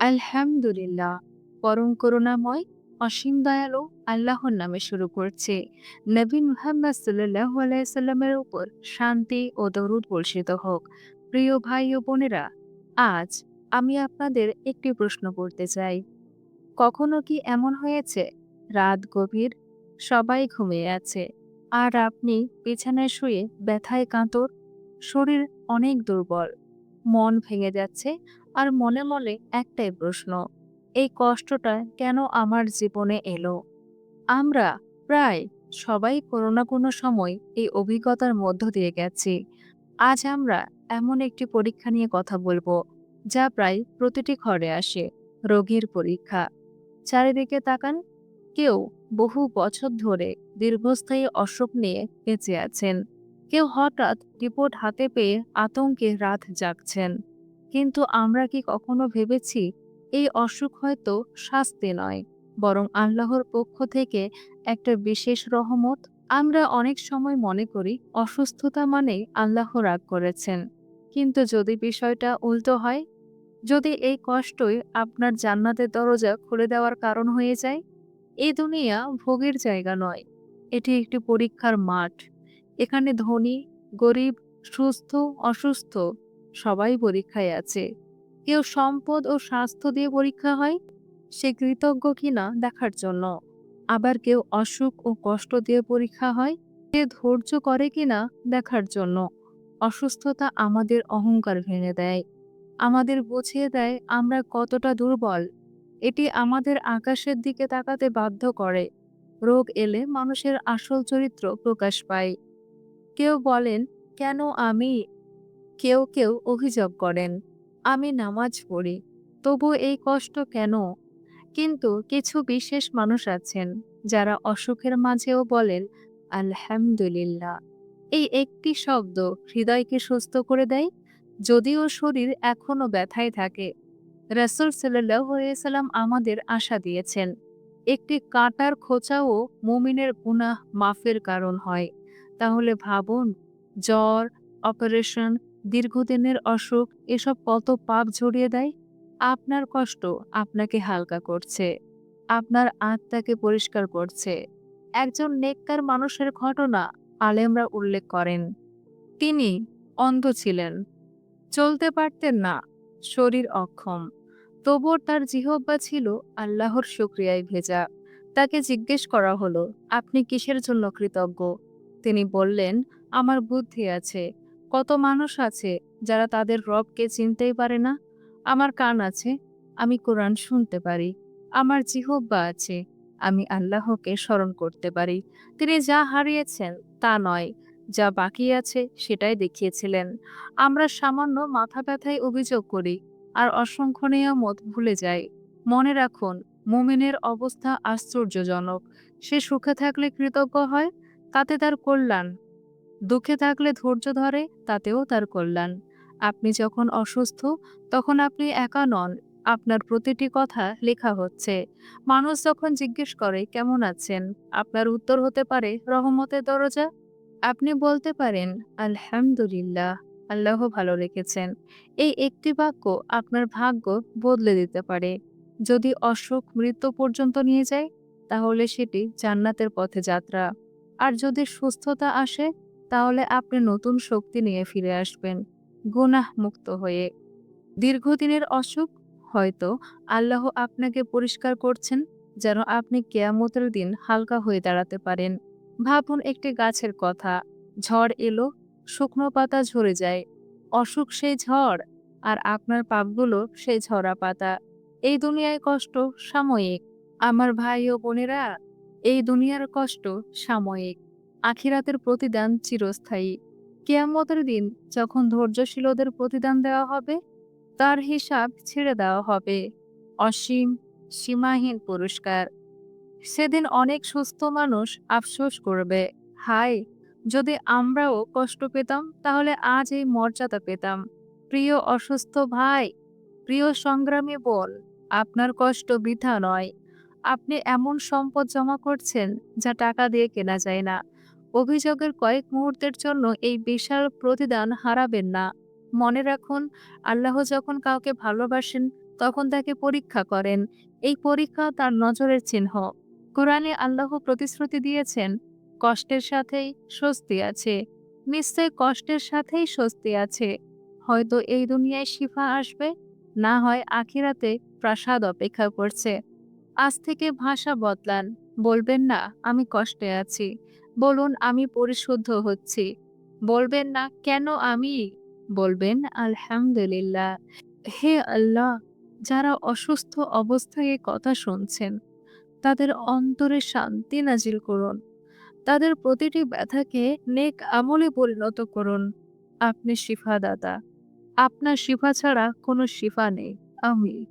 আলহামদুলিল্লাহ, পরম করুণাময়, অসীম দয়ালু আল্লাহর নামে শুরু করছে। নবী মুহাম্মদ সাল্লাহ আলাইসাল্লামের উপর শান্তি ও দরুদ বর্ষিত হোক। প্রিয় ভাই ও বোনেরা, আজ আমি আপনাদের একটি প্রশ্ন করতে চাই। কখনো কি এমন হয়েছে, রাত গভীর, সবাই ঘুমিয়ে আছে, আর আপনি বিছানায় শুয়ে ব্যথায় কাঁতর? শরীর অনেক দুর্বল, মন ভেঙে যাচ্ছে আর মনে মনে একটাই প্রশ্ন, এই কষ্টটা কেন আমার জীবনে এলো? আমরা প্রায় সবাই কোনো না কোনো সময় এই অভিজ্ঞতার মধ্য দিয়ে গেছি। আজ আমরা এমন একটি পরীক্ষা নিয়ে কথা বলব, যা প্রায় প্রতিটি ঘরে আসে, রোগীর পরীক্ষা। চারিদিকে তাকান, কেউ বহু বছর ধরে দীর্ঘস্থায়ী অসুখ নিয়ে বেঁচে আছেন। কেউ হঠাৎ রিপোর্ট হাতে পেয়ে আতঙ্কে রাত জাগছেন। কিন্তু আমরা কি কখনো ভেবেছি এই অসুখ হয়তো শাস্তি নয়, বরং আল্লাহর পক্ষ থেকে একটা বিশেষ রহমত? আমরা অনেক সময় মনে করি অসুস্থতা মানে আল্লাহ রাগ করেছেন। কিন্তু যদি বিষয়টা উল্টো হয়? যদি এই কষ্টই আপনার জান্নাতের দরজা খুলে দেওয়ার কারণ হয়ে যায়? এই দুনিয়া ভোগের জায়গা নয়, এটি একটি পরীক্ষার মাঠ। এখানে ধনী, গরিব, সুস্থ, অসুস্থ সবাই পরীক্ষায় আছে। কেউ সম্পদ ও স্বাস্থ্য দিয়ে পরীক্ষা হয়, সে কৃতজ্ঞ কিনা দেখার জন্য। আবার কেউ অসুখ ও কষ্ট দিয়ে পরীক্ষা হয়, সে ধৈর্য করে কিনা দেখার জন্য। অসুস্থতা আমাদের অহংকার ভেঙে দেয়, আমাদের বুঝিয়ে দেয় আমরা কতটা দুর্বল। এটি আমাদের আকাশের দিকে তাকাতে বাধ্য করে। রোগ এলে মানুষের আসল চরিত্র প্রকাশ পায়। কেউ বলেন, কেন আমি? কেউ কেউ অভিযোগ করেন, আমি নামাজ পড়ি, তবু এই কষ্ট কেন? কিন্তু কিছু বিশেষ মানুষ আছেন যারা অসুখের মাঝেও বলেন, আলহামদুলিল্লাহ। এই একটি শব্দ হৃদয়কে সুস্থ করে দেয়, যদিও শরীর এখনও ব্যথায় থাকে। রাসুল সাল্লাম আমাদের আশা দিয়েছেন, একটি কাঁটার খোঁচাও মুমিনের গুনাহ মাফের কারণ হয়। তাহলে ভাবুন, জ্বর, অপারেশন দীর্ঘদিনের অসুখ, এসব কত পাপ ঝরিয়ে দেয়? আপনার কষ্ট আপনাকে হালকা করছে। আপনার আত্মাকে পরিষ্কার করছে। একজন নেককার মানুষের ঘটনা আলেমরা উল্লেখ করেন। তিনি অন্ধ ছিলেন। চলতে পারতেন না। শরীর অক্ষম। তবুও তার জিহব্বা ছিল আল্লাহর শুক্রিয়ায় ভেজা। তাকে জিজ্ঞেস করা হলো, আপনি কিসের জন্য কৃতজ্ঞ? তিনি বললেন, আমার বুদ্ধি আছে। কত মানুষ আছে যারা তাদের রবকে চিনতেই পারে না? আমার কান আছে, আমি কোরআন শুনতে পারি। আমার জিহব্বা আছে, আমি আল্লাহকে স্মরণ করতে পারি। তিনি যা হারিয়েছেন তা নয়, যা বাকি আছে সেটাই দেখিয়েছিলেন। আমরা সামান্য মাথা ব্যথায় অভিযোগ করি, আর অসংখ্য নিয়ামত ভুলে যাই। মনে রাখুন, মুমিনের অবস্থা আশ্চর্যজনক। সে সুখে থাকলে কৃতজ্ঞ হয়, তাতে তার কল্যাণ দুঃখে থাকলে ধৈর্য ধরে, তাতেও তার কল্যাণ। আপনি যখন অসুস্থ, তখন আপনি একা নন। আপনার প্রতিটি কথা লেখা হচ্ছে। মানুষ যখন জিজ্ঞেস করে, কেমন আছেন? আপনার উত্তর হতে পারে, রহমতের দরজা। আপনি বলতে পারেন, আলহামদুলিল্লাহ, আল্লাহ ভালো রেখেছেন। এই একটি বাক্য আপনার ভাগ্য বদলে দিতে পারে। যদি অসুখ মৃত্যু পর্যন্ত নিয়ে যায়, তাহলে সেটি জান্নাতের পথে যাত্রা। আর যদি সুস্থতা আসে তাহলে আপনি নতুন শক্তি নিয়ে ফিরে আসবেন, গুনাহ মুক্ত হয়ে। দীর্ঘদিনের অসুখ, হয়তো আল্লাহ আপনাকে পরিষ্কার করছেন যেন আপনি কেয়ামতের দিন হালকা হয়ে দাঁড়াতে পারেন। ভাবুন একটি গাছের কথা, ঝড় এলো, শুকনো পাতা ঝরে যায়, অসুখ সেই ঝড়, আর আপনার পাপগুলো সেই ঝরা পাতা। এই দুনিয়ায় কষ্ট সাময়িক, আমার ভাই ও বোনেরা, এই দুনিয়ার কষ্ট সাময়িক। আখিরাতের প্রতিদান চিরস্থায়ী। কেয়ামতের দিন যখন ধৈর্যশীলদের প্রতিদান দেওয়া হবে, তার হিসাব ছেড়ে দেওয়া হবে। অসীম, সীমাহীন পুরস্কার। সেদিন অনেক সুস্থ মানুষ আফসোস করবে, হায়, যদি আমরাও কষ্ট পেতাম, তাহলে আজ এই মর্যাদা পেতাম। প্রিয় অসুস্থ ভাই, প্রিয় সংগ্রামী বল আপনার কষ্ট বৃথা নয়। আপনি এমন সম্পদ জমা করছেন যা টাকা দিয়ে কেনা যায় না। অভিযোগের কয়েক মুহূর্তের জন্য এই বিশাল প্রতিদান হারাবেন না। মনে রাখুন, আল্লাহ যখন কাউকে ভালোবাসেন, তখন তাকে পরীক্ষা করেন। এই পরীক্ষা তার নজরের চিহ্ন। কোরআনে আল্লাহ প্রতিশ্রুতি দিয়েছেন, কষ্টের সাথেই স্বস্তি আছে। নিশ্চয় কষ্টের সাথেই স্বস্তি আছে। হয়তো এই দুনিয়ায় শিফা আসবে, না হয় আখিরাতে প্রাসাদ অপেক্ষা করছে। আজ থেকে ভাষা বদলান, বলবেন, না, আমি কষ্টে আছি। বলুন, আমি পরিশুদ্ধ হচ্ছি। বলবেন না, কেন আমি? বলবেন, আলহামদুলিল্লাহ। হে আল্লাহ, যারা অসুস্থ অবস্থায় কথা শুনছেন, তাদের অন্তরে শান্তি নাজিল করুন। তাদের প্রতিটি ব্যথাকে নেক আমলে পরিণত করুন। আপনি শিফাদাতা। আপনার শিফা ছাড়া কোনো শিফা নেই। আমি